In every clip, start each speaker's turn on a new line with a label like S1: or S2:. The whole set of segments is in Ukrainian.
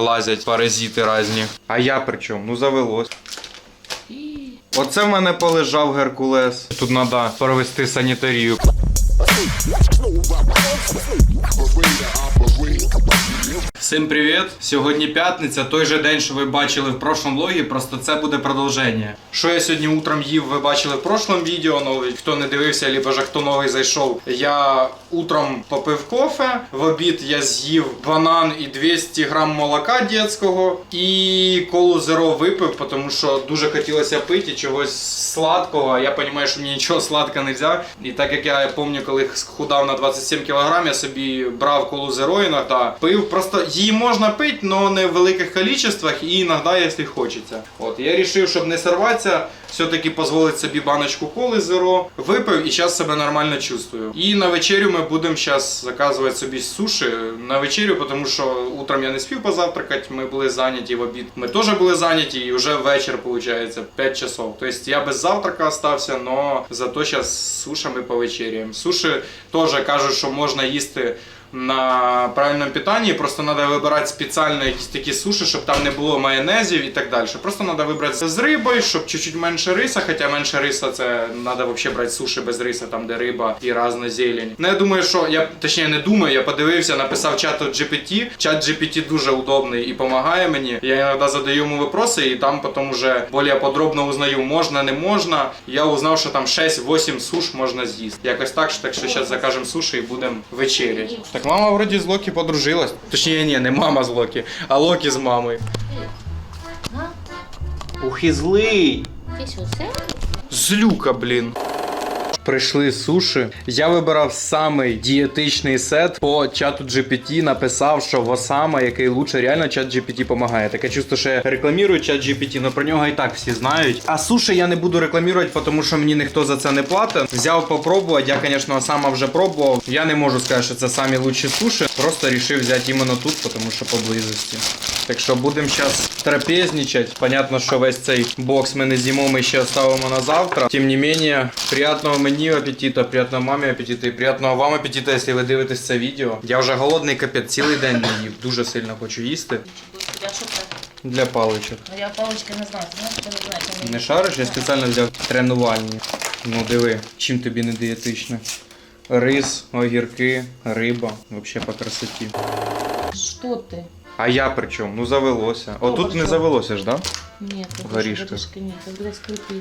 S1: лазять паразити різні. А я при чому? Ну завелось. Оце в мене полежав Геркулес. Тут треба провести санітарію. Всім привіт! Сьогодні п'ятниця, той же день, що ви бачили в прошлому влогі, просто це буде продовження. Що я сьогодні утром їв, ви бачили в прошлому відео новий. Хто не дивився, либо ж хто новий зайшов. Я утром попив кофе, в обід я з'їв банан і 200 грам молока дитячого і колу зеро випив, тому що дуже хотілося пити чогось сладкого. Я розумію, що мені нічого сладкого не можна. І так як я пам'ятаю, коли худав на 27 кг, я собі брав колу зеро іноді, пив. Просто її можна пити, але не в великих кількостях і іноді, якщо хочеться. От я вирішив, щоб не сорватися, все-таки дозволити собі баночку коли зеро. Випив і зараз себе нормально чувствую. І на вечерю ми будемо зараз заказувати собі суші на вечерю, тому що утром я не спів позавтракати, ми були зайняті в обід. Ми теж були зайняті, і вже вечір, виходить, 5 часов. Тобто я без завтрака залишився, але зато зараз сушами повечеряємо. Суші теж кажуть, що можна їсти. На правильному питанні просто треба вибирати спеціально якісь такі суші, щоб там не було майонезів і так далі. Просто треба вибрати з рибою, щоб чуть-чуть менше риса, хоча менше риса це треба взагалі брати суші без риса, там де риба і різна зелень. Ну я думаю, що я точніше не думаю, я подивився, написав чату GPT. Чат GPT дуже удобний і допомагає мені. Я іноді задаю йому вопроси, і там потім вже більш подробно узнаю, можна, не можна. Я узнав, що там 6-8 суш можна з'їсти. Якось так, що так що зараз закажемо суші і будемо вечеряти. Так мама вроді з Локі подружилась. Точніше, ні, не мама з Локі, а Локі з мамою. Ух і злий. Злюка, блін. Прийшли суші. Я вибирав самий дієтичний сет по чату GPT. Написав, що Восама, який лучше реально чат GPT допомагає. Таке чувство, що я рекламірую чат GPT, але про нього і так всі знають. А суші я не буду рекламувати, тому що мені ніхто за це не платить. Взяв попробувати. Я, звісно, Осама вже пробував. Я не можу сказати, що це самі лучші суші. Просто вирішив взяти іменно тут, тому що поблизості. Так що будемо зараз трапезничати. Понятно, що весь цей бокс ми не з'їмо, ми ще оставимо на завтра. Тим не менее, приятного мені апетита, приятного мамі апетита і приятного вам апетита, якщо ви дивитесь це відео. Я вже голодний капець, цілий день не їв. Дуже сильно хочу їсти.
S2: Я що це?
S1: Для паличок.
S2: Я палички не знаю, знаєш, не знаю,
S1: Не шариш, я спеціально взяв тренувальні. Ну диви, чим тобі не дієтично. Рис, огірки, риба. Взагалі по красоті.
S2: Що ти?
S1: А я при чому? Ну завелося. Отут не
S2: що?
S1: завелося ж, да?
S2: Ні, це
S1: Горішки.
S2: це буде скрипи.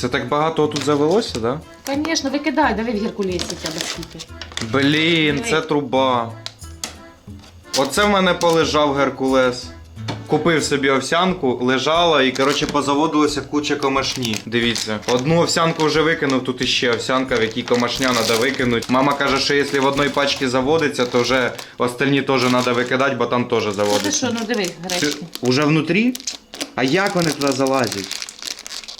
S1: Це так багато тут завелося, да?
S2: Конечно, викидай, давай в Геркулесі у тебе скільки.
S1: Блін, це труба. Оце в мене полежав Геркулес. Купив собі овсянку, лежала і, коротше, позаводилося куча комашні. Дивіться, одну овсянку вже викинув, тут іще овсянка, в якій комашня треба викинути. Мама каже, що якщо в одній пачці заводиться, то вже остальні теж треба викидати, бо там теж
S2: Ти
S1: заводиться.
S2: що, ну диви,
S1: Це
S2: гречки.
S1: Уже внутрі? А як вони туди залазять?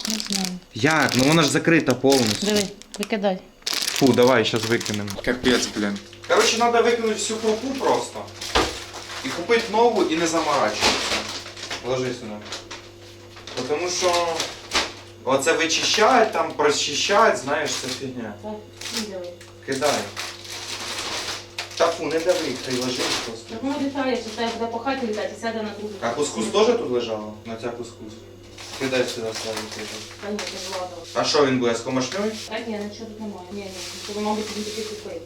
S2: Не знаю.
S1: Як? Ну вона ж закрита повністю.
S2: Диви, викидай.
S1: Фу, давай зараз викинемо. Капець, блін. Коротше, треба викинути всю крупу просто. І купити нову і не заморачуватися. Ложи сюди. Тому що оце вичищають, там прочищають, знаєш, це фігня.
S2: Так, диви.
S1: Кидай. Та фу, не дави, хай лежить просто.
S2: Так ну літає, що тебе буде по хаті літати, сяде на другу.
S1: А кускус теж тут лежав? На ця кускус. Кидай сюди
S2: зладно.
S1: А що він буде з комашньою?
S2: Так, ні, нічого тут немає. Ні, ні, то, мабуть, він таки купив.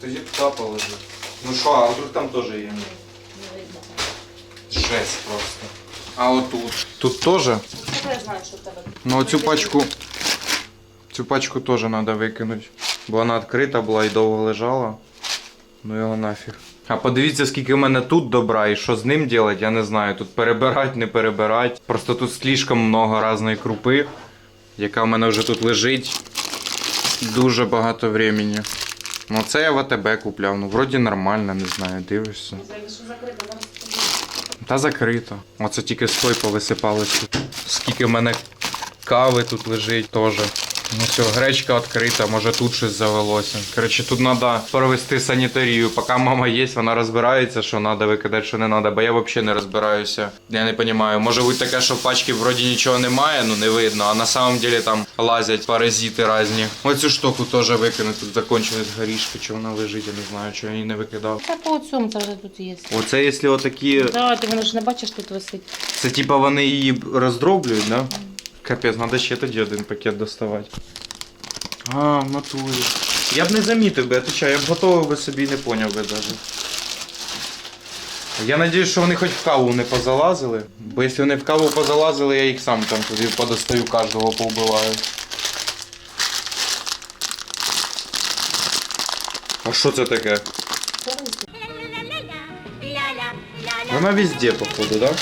S1: Тоді туди положи. Ну що, а вдруг там теж є?
S2: Ні, не видно.
S1: Жесть просто. А отут. Тут теж?
S2: Ну, я знаю, що в тебе.
S1: Ну оцю пачку. Цю пачку теж треба викинути. Бо вона відкрита була і довго лежала. Ну його нафіг. А подивіться, скільки в мене тут добра і що з ним робити, я не знаю. Тут перебирати, не перебирати. Просто тут слишком много різної крупи, яка в мене вже тут лежить дуже багато времени. Ну це я в АТБ купляв. Ну вроді нормально, не знаю, дивишся. Та закрито. Оце тільки стой повисипалось тут. Скільки в мене кави тут лежить теж. Ну все, гречка відкрита, може тут щось завелося. Коротше, тут треба провести санітарію. Поки мама є, вона розбирається, що треба викидати, що не треба, бо я взагалі не розбираюся. Я не розумію. Може бути таке, що в пачці вроді нічого немає, ну не видно, а на самом деле там лазять паразити різні. Оцю штуку теж викинути, тут закончились горішки, чи вона лежить, я не знаю, що я її не викидав.
S2: Та по цьому це вже тут є.
S1: Оце, якщо отакі
S2: Да, ти воно ж не бачиш, тут висить.
S1: Це типа вони її роздроблюють, да? Капець, треба ще тоді один пакет доставати. А, в натурі. Я б не замітив би, отвечаю, я б готовий би собі не поняв би навіть. Я надіюсь, що вони хоч в каву не позалазили. Бо якщо вони в каву позалазили, я їх сам там тоді подостаю, кожного повбиваю. А що це таке? Вона везде, походу, да?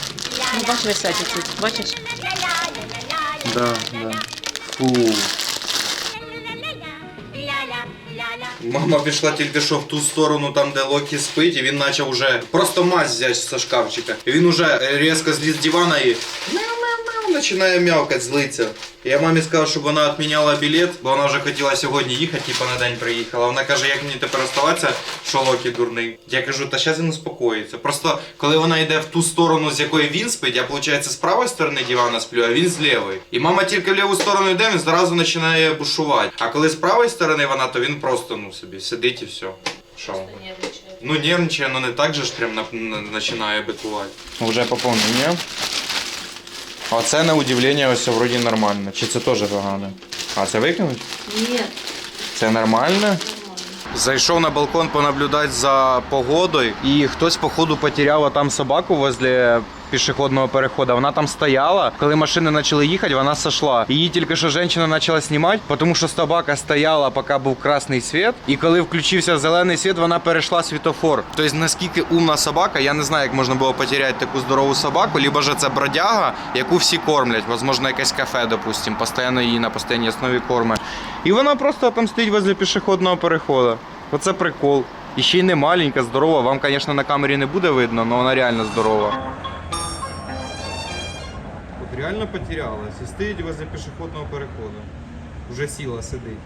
S2: Ну, бачиш, висять тут, бачиш?
S1: Да, да. Фу. Мама пішла тільки що в ту сторону, там де Локі спить, і він почав уже просто мазь взяти з шкафчика. І він уже різко зліз з дивана і починає м'явкати, злиться. Я мамі сказав, щоб вона відміняла білет, бо вона вже хотіла сьогодні їхати, типа на день приїхала. Вона каже, як мені тепер оставатися, що Локі дурний. Я кажу, та зараз він успокоїться. Просто коли вона йде в ту сторону, з якої він спить, я виходить з правої сторони дивана сплю, а він з лівої. І мама тільки в ліву сторону йде, він зразу починає бушувати. А коли з правої сторони вона, то він просто ну собі сидить і все. Що? Ну нервничає, ну не так же ж прям на, на, починає бикувати. Уже поповнення. А це на удивлення ось вроді нормально. Чи це теж погано? А це викинуть?
S2: Ні,
S1: Це нормально?
S2: нормально.
S1: Зайшов на балкон понаблюдати за погодою, і хтось, походу, потеряв там собаку возле пішохідного переходу. Вона там стояла. Коли машини почали їхати, вона сошла. Її тільки що жінка почала знімати, тому що собака стояла, поки був красний світ. І коли включився зелений світ, вона перейшла світофор. Тобто, наскільки умна собака, я не знаю, як можна було потеряти таку здорову собаку, либо ж це бродяга, яку всі кормлять. Возможно, якесь кафе, допустим, постійно її на постійній основі корми. І вона просто там стоїть возле пішохідного переходу. Оце прикол. І ще й не маленька, здорова. Вам, звісно, на камері не буде видно, але вона реально здорова. Реально потерялась і стоїть возле пішохідного переходу. Уже сіла сидить.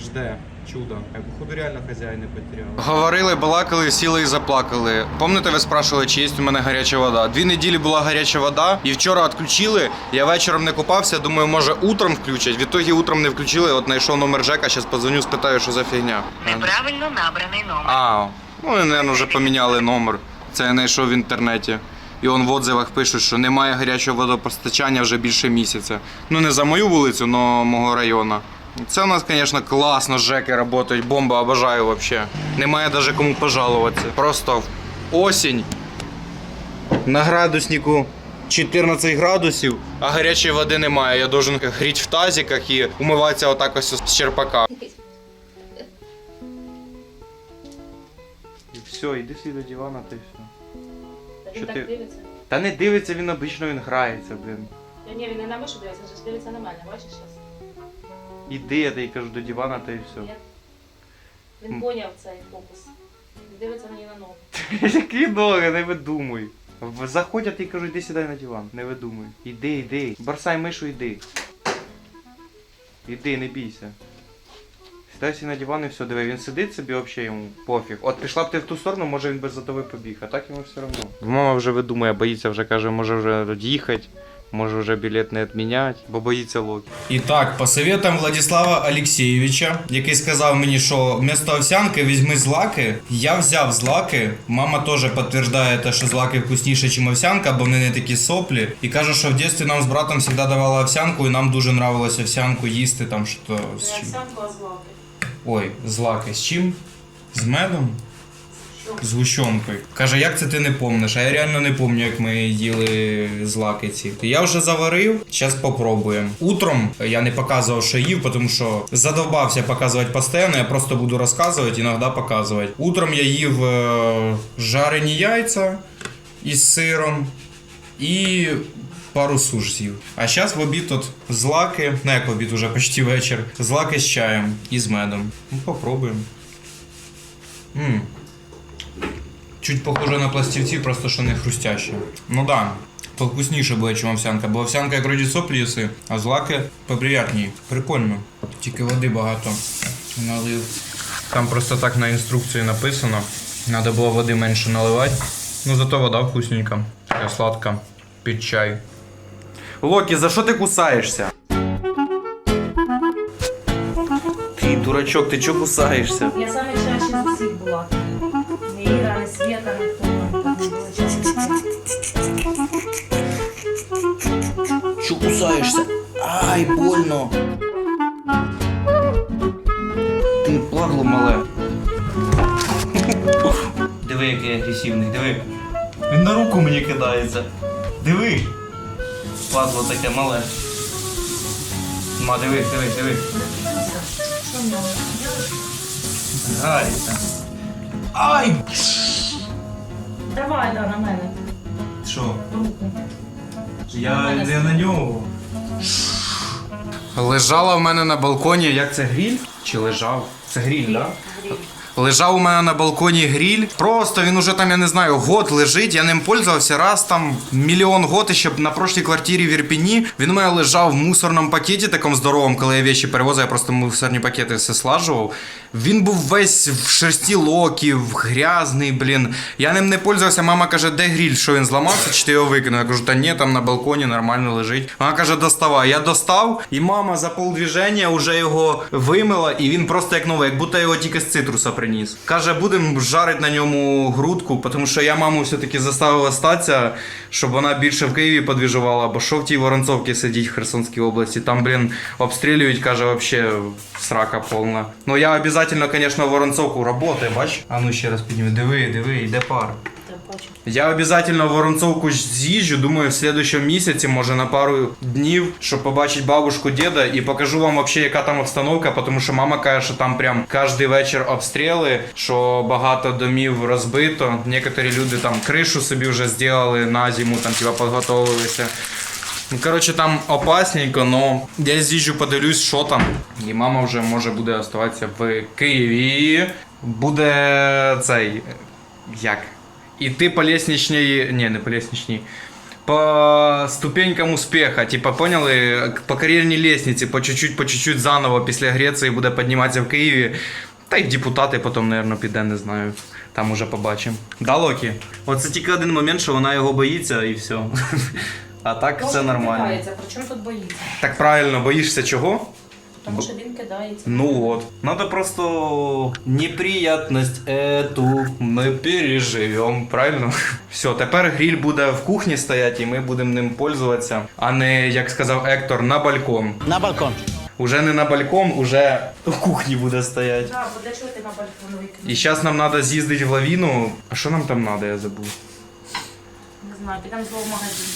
S1: Жде чудо. А походу реально хазяїни потеряли. Говорили, балакали, сіли і заплакали. Помните, ви спрашивали, чи є у мене гаряча вода? Дві неділі була гаряча вода, і вчора відключили. Я вечором не купався, думаю, може утром включать. В ітогі утром не включили. От знайшов номер Джека, зараз позвоню, спитаю, що за фігня.
S3: Неправильно набраний номер.
S1: А, ну мабуть, вже поміняли номер. Це я знайшов в інтернеті. І он в отзивах пишуть, що немає гарячого водопостачання вже більше місяця. Ну не за мою вулицю, але мого району. Це у нас, звісно, класно, ЖЕКи працюють, бомба, обожаю взагалі. Немає навіть кому пожалуватися. Просто осінь. На градуснику 14 градусів, а гарячої води немає. Я должен гріти в тазиках і умиватися отак ось з черпака. І все, іди свій до дивана, та й Що
S2: він
S1: ти-
S2: так дивиться.
S1: Та не дивиться він обично, він грається, блин.
S2: Та ні, він не на вишу дивиться, він ж дивиться нормально, бачиш зараз?
S1: Іди, я тобі кажу, до дивана, та й все.
S2: Ні. Він поняв цей фокус. Він дивиться на її на ногу.
S1: Які ноги, не видумуй. В- Заходять і кажуть, іди сідай на диван, не видумуй. Іди, іди. Барсай мишу, іди. Іди, не бійся. Сідай сі на диван і все, диви, він сидить собі, взагалі йому пофіг. От пішла б ти в ту сторону, може він би за тобою побіг, а так йому все одно. Мама вже видумує, боїться, вже каже, може вже їхати. Може вже білет не відміняти, бо боїться локі. І так, по советам Владислава Олексійовича, який сказав мені, що вместо овсянки візьми злаки. Я взяв злаки. Мама теж підтверджує, те, що злаки вкусніше, ніж овсянка, бо вони не такі соплі. І каже, що в дитинстві нам з братом завжди давала овсянку, і нам дуже нравилось овсянку їсти там що чим.
S2: Овсянку, а злаки.
S1: Ой, злаки з чим? З медом? З гущонкою. Каже, як це ти не помниш? А я реально не пам'ятаю, як ми їли злаки ці. Я вже заварив, зараз попробуємо. Утром я не показував, що їв, тому що задовбався показувати постійно, я просто буду розказувати, іноді показувати. Утром я їв е, жарені яйця із сиром і пару суш. А зараз в обід тут злаки, ну як в обід уже почти вечір, злаки з чаєм і з медом. Ну, попробуємо. М. Чуть похоже на пластівці, просто що не хрустяще. Ну да. повкусніше буде, ніж овсянка. Бо овсянка як вроді соплі їси, а злаки поприятні. Прикольно. Тільки води багато налив. Там просто так на інструкції написано. Треба було води менше наливати. Ну зато вода вкусненька. Сладка. Під чай. Локі, за що ти кусаєшся? Ти дурачок, ти чого кусаєшся?
S2: Я саме чаще з усіх була. Не Іра, не Света, не хто там не було чаще.
S1: Чо кусаєшся? Ай, больно. Ти плагло мале. Диви, який агресивний, диви. Він на руку мені кидається. Диви. Падло таке мале. Ма, диви, диви, диви.
S2: Що в нього?
S1: Ай!
S2: Давай, да, на мене.
S1: Що?
S2: Руку.
S1: Я не на нього. Лежала в мене на балконі, як це гріль? Чи лежав? Це гріль, так?
S2: Гріль.
S1: Лежав у мене на балконі гріль. Просто він уже там, я не знаю, год лежить. Я ним пользувався раз там мільйон год, ще на прошлій квартирі в Ірпіні. Він у мене лежав в мусорному пакеті такому здоровому, коли я вещі перевозив, я просто мусорні пакети все слажував. Він був весь в шерсті локів, грязний, блін. Я ним не пользувався. Мама каже, де гріль? Що він зламався, чи ти його викинув? Я кажу, та ні, там на балконі нормально лежить. Вона каже, доставай. Я достав, і мама за полдвіження вже його вимила, і він просто як новий, як будто його тільки з цитруса приніс. Каже, будемо жарити на ньому грудку, тому що я маму все-таки заставив остатися, щоб вона більше в Києві подвіжувала, бо що в тій Воронцовці сидіть в Херсонській області. Там, блін, обстрілюють, каже, вообще срака повна. Ну я обов'язково, звісно, в Воронцовку роботи, бач? А ну ще раз підніми. Диви, диви, йде пар.
S2: Та.
S1: Я в Воронцовку з'їжджу, думаю, в следующем місяці, може на пару днів, щоб побачити бабушку, деда і покажу вам вообще, яка там обстановка, тому що мама каже, що там прям кожен вечір обстріли, що багато домів розбито. Некоторі люди там кришу собі вже зробили на зиму, там типа підготовилися. Ну, коротше, там опасненько, но я з'їжджу, подивлюсь, що там. І мама вже може буде оставатися в Києві. Буде цей. Як? Іти по лестничній. Ні, не по лестничній. По ступенькам успеха, типа, поняли, по кар'єрній лестниці, по чуть-чуть, по чуть-чуть заново після Греції буде підніматися в Києві. Та й в депутати потім, мабуть, піде, не знаю. Там уже побачимо. Да, Локі? Оце тільки один момент, що вона його боїться і все. А так все нормально.
S2: кидається, при чому тут боїться?
S1: Так правильно, боїшся чого?
S2: Тому що він кидається.
S1: Ну вот. Надо просто неприятность эту ми переживем, правильно? Все, тепер гриль буде в кухні стояти, і ми будемо ним пользуватися, а не, як сказав Ектор, на балкон.
S4: На балкон.
S1: Уже не на балкон, уже в кухні буде стояти.
S2: Так, бо для чого ти на балкон викинув?
S1: І зараз нам треба з'їздити в лавіну. А що нам там треба, я забув.
S2: Не знаю, підемо в магазин.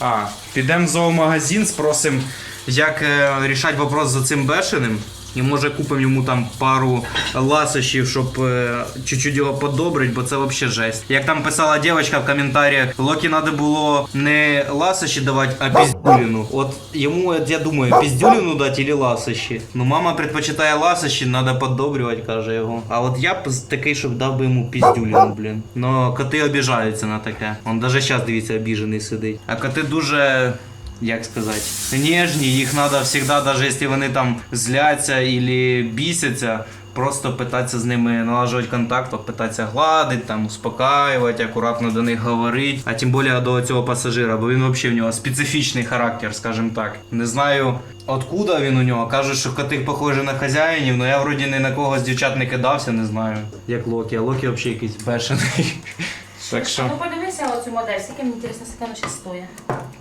S1: А, підемо в зоомагазин, спросимо, як е, рішати вопрос за цим бешеним. І може купимо йому там пару ласощів, щоб е, чуть-чуть його подобрити, бо це взагалі жесть. Як там писала дівчинка в коментарях, Локі треба було не ласощі давати, а піздюліну. От йому, я думаю, піздюліну дати или ласощі. Ну мама предпочитає ласощі, треба подобрювати, каже його. А от я б такий, щоб дав би йому піздюліну, блін. Но коти обіжаються на таке. Он навіть зараз, дивіться, обіжений сидить. А коти дуже як сказати, ніжні, їх треба завжди, навіть якщо вони там зляться або бісяться, просто питатися з ними налажувати контакт, питатися гладити, там, успокаювати, акуратно до них говорити. А тим більше до цього пасажира, бо він взагалі в нього специфічний характер, скажімо так. Не знаю. Откуда він у нього? Кажуть, що коти похожі на хазяїнів, але я вроді ні на кого з дівчат не кидався, не знаю. Як Локі, а Локі взагалі якийсь бешений. Так що.
S2: Ну подивися оцю модель, скільки мені інтересно, скільки вона зараз стоїть.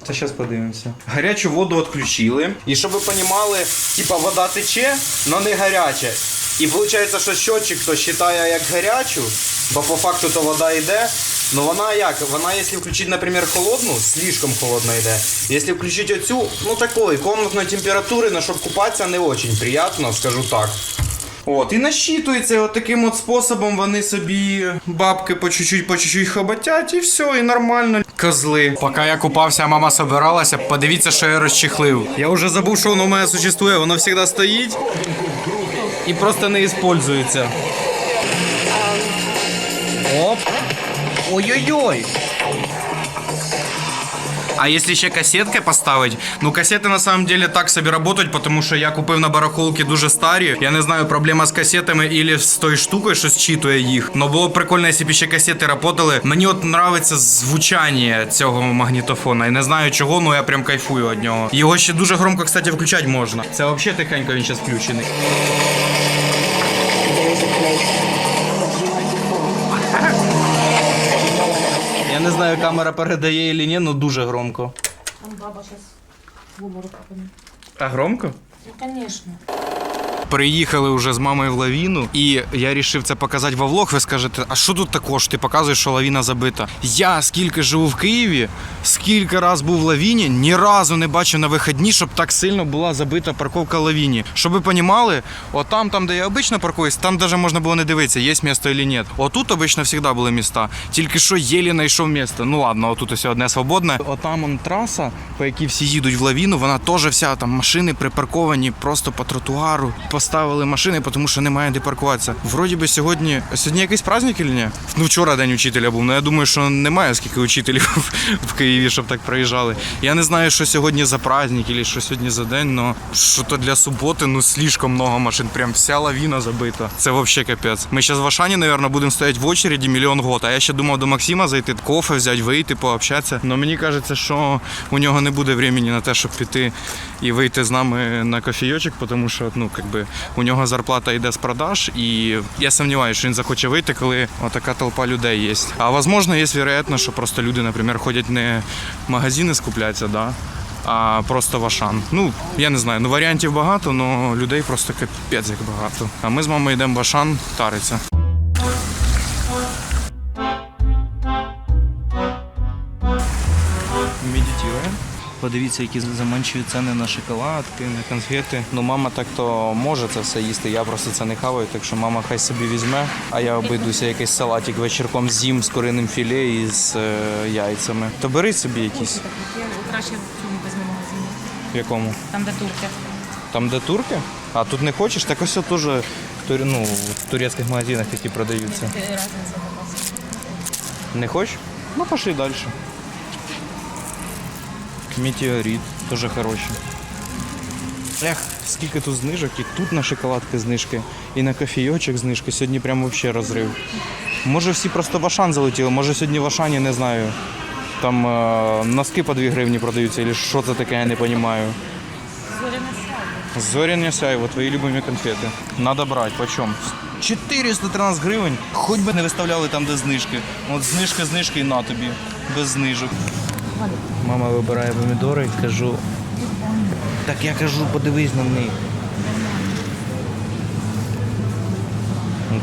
S1: Та зараз подивимося. Гарячу воду відключили. І щоб ви розуміли, типа вода тече, але не гаряча. І виходить, що щотчик то вважає як гарячу, бо по факту то вода йде. Ну вона як? Вона, якщо включити, наприклад, холодну, слишком холодна йде. Якщо включити оцю, ну такої комнатної температури, на щоб купатися не дуже приємно, скажу так. От, і насчитується от таким от способом вони собі бабки по чуть-чуть, по чуть-чуть хоботять, і все, і нормально. Козли. Поки я купався, а мама собиралася, подивіться, що я розчехлив. Я вже забув, що воно в мене существує, воно завжди стоїть і просто не використовується. Оп. Ой-ой-ой. А если ще касетки поставить, ну касети на самом деле так собі работають, тому що я купив на барахолці дуже старі. Я не знаю, проблема з касетами или з тою штукою, що зчитує їх. Но було б прикольно, якщо б ще касети работали. Мені от нравиться звучання цього магнітофона. І не знаю чого, але я прям кайфую від нього. Його ще дуже громко, кстати, включати можна. Це взагалі тихенько він зараз включений. Не знаю, камера передає чи ні, але дуже громко.
S2: Там баба зараз в обморок.
S1: А громко?
S2: Ну, конечно.
S1: Приїхали вже з мамою в лавіну, і я вирішив це показати во влог. Ви скажете, а що тут також? Ти показуєш, що лавіна забита. Я скільки живу в Києві, скільки раз був в лавіні, ні разу не бачив на вихідні, щоб так сильно була забита парковка лавіні. Щоб ви розуміли, отам, там, де я обично паркуюсь, там навіть можна було не дивитися, є місто чи ні. Отут обично завжди були міста. Тільки що єлі знайшов місто. Ну ладно, отут ось одне свободне. Отам он траса, по якій всі їдуть в лавіну, вона теж вся там машини припарковані просто по тротуару. Поставили машини, тому що немає де паркуватися. Вроді би сьогодні. Сьогодні якийсь праздник чи ні? Ну вчора день учителя був. Ну я думаю, що немає скільки учителів в Києві, щоб так проїжджали. Я не знаю, що сьогодні за праздник, чи що сьогодні за день, але що то для суботи, ну слишком много машин. Прям вся лавіна забита. Це взагалі капець. Ми зараз в Ашані, мабуть, будемо стояти в очереді мільйон год. А я ще думав до Максима зайти кофе взяти, вийти, пообщатися. Але мені кажеться, що у нього не буде времени на те, щоб піти і вийти з нами на кофійочок, тому що ну, якби, у нього зарплата йде з продаж, і я сумніваюся, що він захоче вийти, коли така толпа людей є. А можливо, є вероятно, що просто люди, наприклад, ходять не в магазини скупляться, да? а просто в Ашан. Ну, я не знаю, ну варіантів багато, але людей просто капець як багато. А ми з мамою йдемо в Ашан тариться. Подивіться, які заманчиві ціни на шоколадки, на конфети. Ну, мама так то може це все їсти. Я просто це не хаваю, так що мама хай собі візьме, а я обійдуся якийсь салатик вечірком з'їм з куриним філе і з е, яйцями. То бери собі якісь.
S2: Краще в цьому візьму магазині.
S1: В якому?
S2: Там, де турки.
S1: Там, де турки? А тут не хочеш? Так ось теж в, турі- ну, в турецьких магазинах які продаються.
S2: Е.
S1: Не хочеш? Ну, пошли далі. Метеорит, теж хороші. Ех, скільки тут знижок, і тут на шоколадки знижки, і на кофійочок знижки. Сьогодні прям взагалі розрив. Може всі просто в Ашан залетіли, може сьогодні в Ашані, не знаю. Там е, носки по 2 гривні продаються, або що це таке, я не розумію.
S2: Зоряне сяйво.
S1: Твої любимі конфети. Надо брати, почем? 413 гривень. Хоч би не виставляли там, де знижки. От знижка, знижка і на тобі. Без знижок. Мама вибирає помідори, кажу. Так я кажу, подивись на них.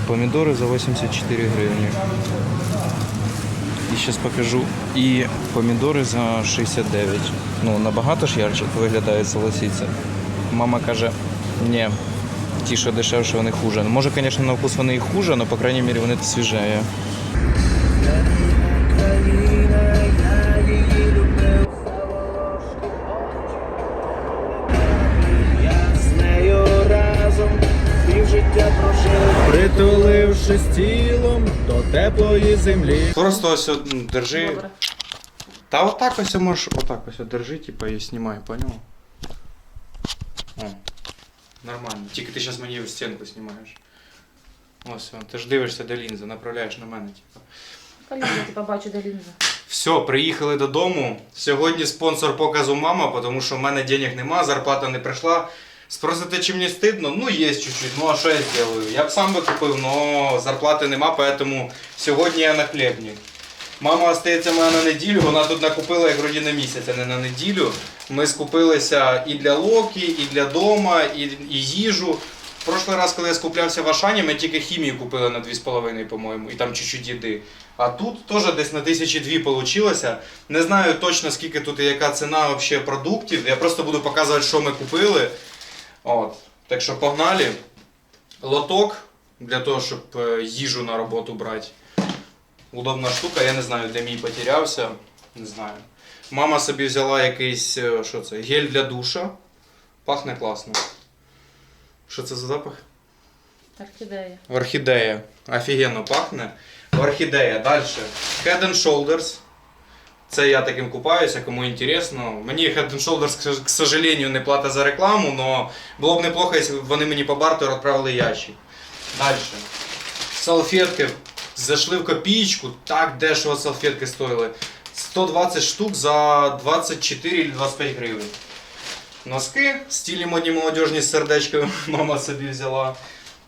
S1: Помідори за 84 гривні. І зараз покажу. І помідори за 69. Ну, набагато ж ярче виглядають, согласіться. Мама каже, ні, ті, що дешевше, вони хуже. Ну, Може, звісно, на вкус вони і хуже, але, по крайній мірі, вони свіжее.
S4: Притулившись тілом до теплої землі.
S1: Просто ось от, держи.
S2: Добре.
S1: Та отак ось можеш, отак ось держи, типа, і знімай, понял? О, нормально. Тільки ти зараз мені в стінку знімаєш. Ось, ти ж дивишся до лінзи, направляєш на мене, типа.
S2: Я тебе бачу до лінзи.
S1: Все, приїхали додому. Сьогодні спонсор показу мама, тому що в мене денег нема, зарплата не прийшла. Спросите, чи мені стидно? Ну, є чуть-чуть. Ну а що я зроблю? Я б сам би купив, але зарплати нема, поэтому сьогодні я на хлібник. Мама остається мене на неділю, вона тут накупила як вроді на місяць, а не на неділю. Ми скупилися і для Локі, і для дома, і, і їжу. Прошлий раз, коли я скуплявся в Ашані, ми тільки хімію купили на 2,5, по-моєму, і там чуть-чуть їди. А тут теж десь на тисячі дві вийшло. Не знаю точно, скільки тут і яка ціна продуктів. Я просто буду показувати, що ми купили. От. Так що погнали. Лоток для того, щоб е, їжу на роботу брати. Удобна штука, я не знаю, де мій потерявся. Не знаю. Мама собі взяла якийсь е, що це, гель для душа. Пахне класно. Що це за запах?
S2: Орхідея.
S1: Орхідея. Офігенно пахне. Орхідея. Далі. Head and Shoulders. Це я таким купаюся, кому інтересно. Мені Head and Shoulders, к сожалению, не плата за рекламу, але було б неплохо, якщо вони мені по бартеру відправили ящик. Далі. Салфетки зайшли в копійку, так дешево салфетки стоїли. 120 штук за 24 или 25 гривень. Носки в стилі модні молодіжні з сердечками мама собі взяла.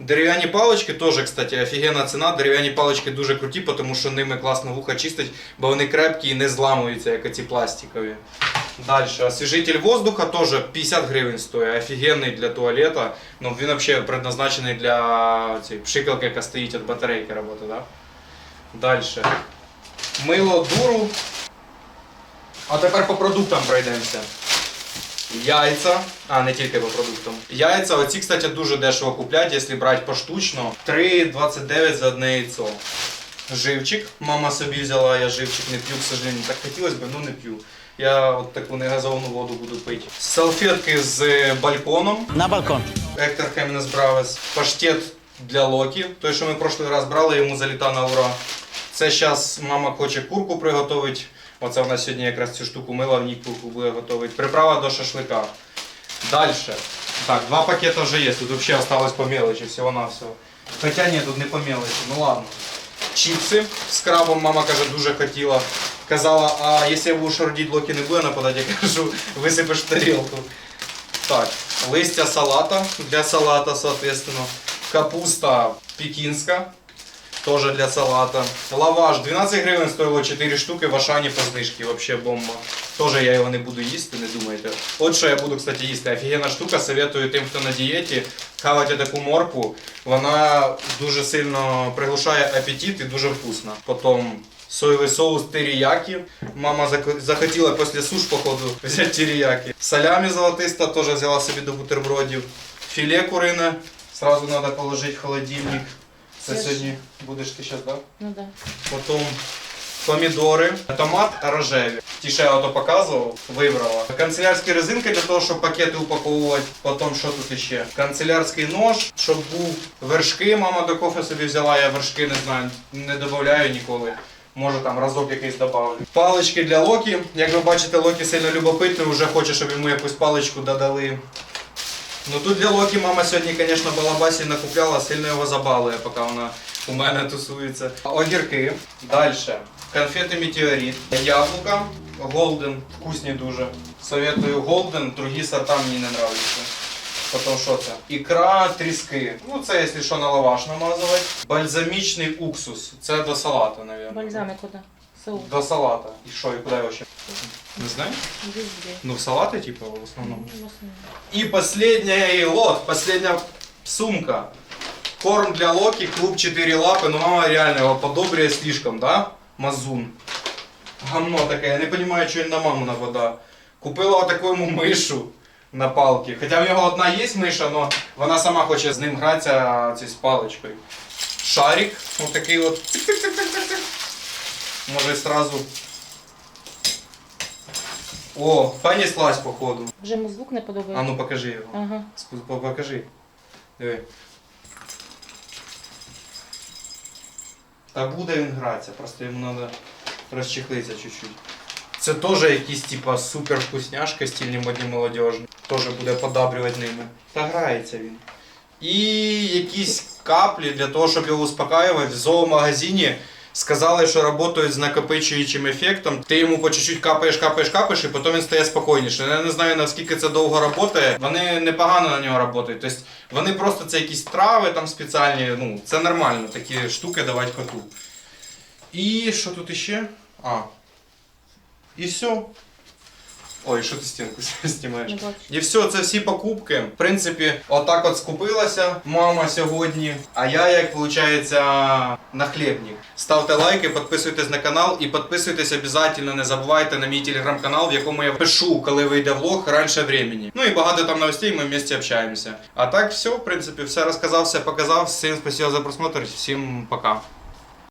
S1: Дерев'яні палички теж, кстати, офігенна ціна. Дерев'яні палички дуже круті, тому що ними класно вуха чистить, бо вони крепкі і не зламуються, як оці пластикові. Далі. Освіжитель воздуха теж 50 гривень стоїть. Офігенний для туалета. Ну, він взагалі предназначений для цієї пшикалки, яка стоїть від батарейки роботи. Да? Далі. Мило дуру. А тепер по продуктам пройдемося. Яйця, а не тільки по продуктам. Яйця, оці, кстати, дуже дешево куплять, якщо брати поштучно. 3,29 за одне яйцо. Живчик. Мама собі взяла, я живчик не п'ю, к сожалению. Так хотілося б, але не п'ю. Я от таку негазовану воду буду пити. Салфетки з балконом.
S5: На балкон.
S1: Ектор Хемінес Бравес. Паштет для Локі. Той, що ми прошлий раз брали, йому заліта на ура. Це зараз мама хоче курку приготувати. Оце вона сьогодні якраз цю штуку мила, в ній буде готувати. Приправа до шашлика. Далі. Так, два пакета вже є. Тут взагалі осталось по мелочі, всього на все. Хоча ні, тут не по мелочі, ну ладно. Чіпси з крабом мама каже, дуже хотіла. Казала, а якщо будеш родити, Локі не буде нападати, я кажу, висипеш в тарілку. Так, листя салата для салата, соответственно. Капуста пекинська, тоже для салата. Лаваш 12 гривень стоїло 4 штуки в Ашані по знижці, вообще бомба. Тоже я його не буду їсти, не думайте. От що я буду, кстати, їсти. Офігенна штука, советую тим, хто на дієті, хавати таку морку. Вона дуже сильно приглушає апетит і дуже вкусна. Потім соєвий соус теріякі. Мама захотіла після суш, походу, взяти теріякі. Салямі золотиста теж взяла собі до бутербродів. Філе курине. Сразу треба положити в холодильник. Це сьогодні будеш ти зараз, так? Да?
S2: Ну да.
S1: Потім помідори, томат рожеві. Ті, що я ото показував, вибрала. Канцелярські резинки для того, щоб пакети упаковувати. Потім що тут ще? Канцелярський нож, щоб був вершки. Мама до кофе собі взяла, я вершки не знаю, не додаю ніколи. Може там разок якийсь добавлю. Палички для Локі. Як ви бачите, Локі сильно любопитний, вже хоче, щоб йому якусь паличку додали. Ну тут для Локі мама сьогодні, звісно, балабасі накупляла, сильно його забалує, поки вона у мене тусується. Огірки. Далі. Конфети Метеорит. Яблука. Голден. Вкусні дуже. Советую Голден, другі сорта мені не нравляться. Потім що це? Ікра, тріски. Ну це, якщо що, на лаваш намазувати. Бальзамічний уксус. Це до салата, мабуть.
S2: Бальзами куда? Соус.
S1: До салата. І що, і куди його ще? Не знаю.
S2: Везде.
S1: Ну, в салати, в основному.
S2: Ну, в основном.
S1: И последняя лот, последняя сумка. Корм для Локи, клуб 4 лапы. Ну, мама реально его подобрее слишком, да? Мазун. Гамно таке, я не понимаю, він на маму нападає. Купила отаку йому мишу на палки. Хоча в нього одна є миша, але вона сама хоче з ним гратися цією з паличкою. Шарик, отакий от. Цик-цик-цик-цик-цик. Може сразу. О, файні слазь, походу.
S2: Вже йому звук не подобається.
S1: А ну покажи його.
S2: Ага.
S1: Спу- Покажи. Диви. Та буде він гратися, просто йому треба розчехлитися чуть-чуть. Це теж якісь типа супер вкусняшка, стильні модні молодіжні. Теж буде подабрювати ними. Та грається він. І якісь каплі для того, щоб його успокаювати. В зоомагазині сказали, що працюють з накопичуючим ефектом. Ти йому по чуть-чуть капаєш, капаєш, капаєш, і потім він стає спокійніше. Я не знаю наскільки це довго працює. Вони непогано на нього працюють. Тобто вони просто це якісь трави там спеціальні. Ну, це нормально, такі штуки давати коту. І що тут іще? А. І все. Ой, що ти стінку знімаєш? І все, це всі покупки. В принципі, отак от скупилася мама сьогодні. А я, як виходить, нахлебник. Ставте лайки, підписуйтесь на канал і підписуйтесь обов'язково, не забувайте на мій телеграм-канал, в якому я пишу, коли вийде влог раніше времени. Ну і багато там новостей, ми вместе общаємося. А так все, в принципі, все розказав, все показав. Всім спасибо за просмотр, всім пока.